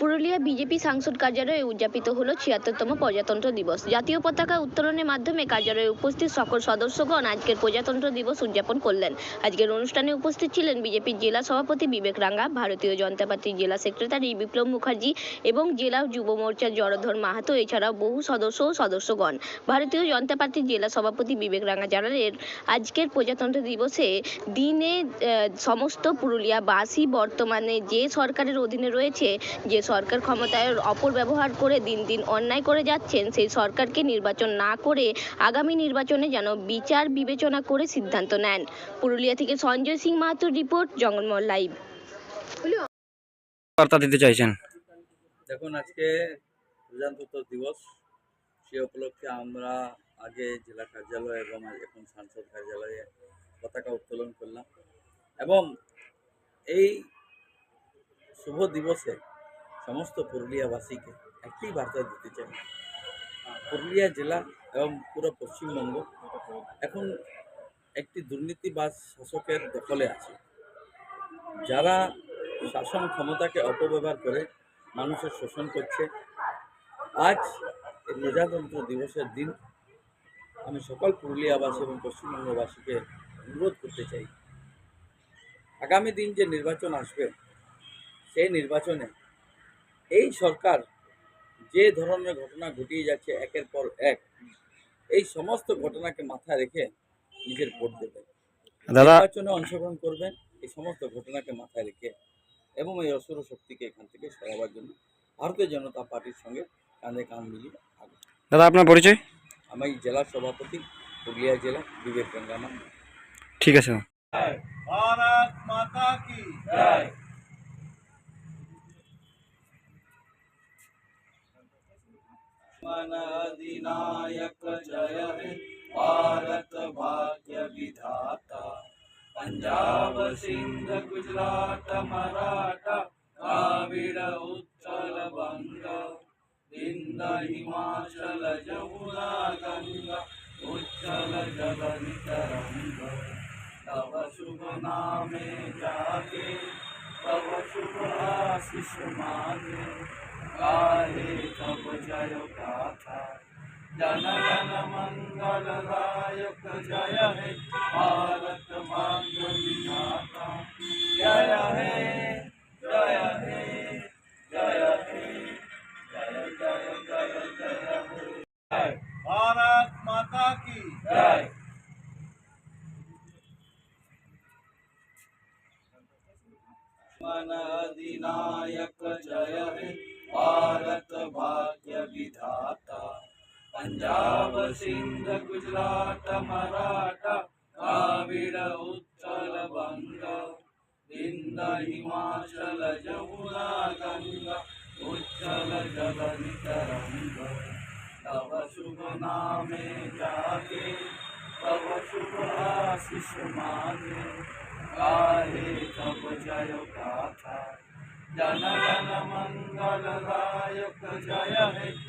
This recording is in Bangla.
পুরুলিয়া বিজেপি সাংসদ কার্যালয়ে উদযাপিত হলো ছিয়াত্তরতম প্রজাতন্ত্র দিবস। জাতীয় পতাকা উত্তোলনের মাধ্যমে কার্যালয়ে উপস্থিত সকল সদস্যগণ আজকের প্রজাতন্ত্র দিবস উদযাপন করলেন। আজকের অনুষ্ঠানে উপস্থিত ছিলেন বিজেপির জেলা সভাপতি বিবেক রাঙ্গা, ভারতীয় জনতা পার্টির জেলা সেক্রেটারি বিপ্লব মুখার্জি এবং জেলা যুব মোর্চার জড়ধর মাহাতো, এছাড়াও বহু সদস্য ও সদস্যগণ। ভারতীয় জনতা পার্টির জেলা সভাপতি বিবেক রাঙ্গা জানালেন, আজকের প্রজাতন্ত্র দিবসে দিনে সমস্ত পুরুলিয়াবাসী বর্তমানে যে সরকারের অধীনে রয়েছে, যে সরকার ক্ষমতায় অপব্যবহার করে দিন দিন অন্যায় করে যাচ্ছেন সেই সরকারকে নির্বাচন না করে আগামী নির্বাচনে যেন বিচার বিবেচনা করে সিদ্ধান্ত নেন। পুরুলিয়া থেকে সঞ্জয় সিং মাহাতোর রিপোর্ট জঙ্গলমহল লাইভ। বার্তা দিতে চাইছেন। দেখুন আজকে প্রজাতন্ত্র দিবস। সে উপলক্ষে আমরা আগে জেলা কার্যালয় এবং এখন সাংসদ কার্যালয়ে পতাকা উত্তোলন করলাম। এবং এই শুভ দিবসে সমস্ত পুরুলিয়াবাসীকে একটি বার্তা দিতে চাই। পুরুলিয়া জেলা এবং পুরো পশ্চিমবঙ্গ এখন একটি দুর্নীতিবাজ শাসকের দখলে আছে। যারা শাসন ক্ষমতাকে অপব্যবহার করে মানুষের শোষণ করছে, আজ প্রজাতন্ত্র দিবসের দিন আমি সকল পুরুলিয়াবাসী এবং পশ্চিমবঙ্গবাসীকে অনুরোধ করতে চাই। আগামী দিন যে নির্বাচন আসবে, সেই নির্বাচনে এই সরকার যে ধরনের ঘটনা ঘটিয়ে যাচ্ছে একের পর এক এই সমস্ত ঘটনাকে মাথায় রেখে নিজের ভোট দেবেন। নির্বাচনে অংশগ্রহণ করবেন এই সমস্ত ঘটনাকে মাথায় রেখে এবং এই অসুর শক্তিকে এখান থেকে সরাবার জন্য ভারতীয় জনতা পার্টির সঙ্গে কাঁধে কাঁধ মিলিয়ে দাদা আপনার পরিচয়? আমি জেলা সভাপতি পুরুলিয়া জেলা বিবেক গঙ্গামা ঠিক আছে ভারত মাতা কি জয়। मन अधिनायक जय हे। भारत भाग्य विधाता। पंजाब, सिंध, गुजरात, मराठा द्राविड उत्कल बंग। विंद हिमाचल, जमुना, गंगा उच्चल जल तरंग तव शुभ नामे जागे तव शुभ आशीष मागे गाहे तव जय गाथा। जन गण मंगल दायक जय है। भारत भाग्य अधिनायक जय हे भारत भाग्य विधाता पंजाब सिंध गुजरात मराठा द्राविड उत्कल बंग विंद हिमाचल जमुना गंगा उच्चल जल तरंग तव शुभ नामे जागे तव शुभ आशीष मागे गाहे तव जय गाथा जन गण मंगल दायक जय हे भारत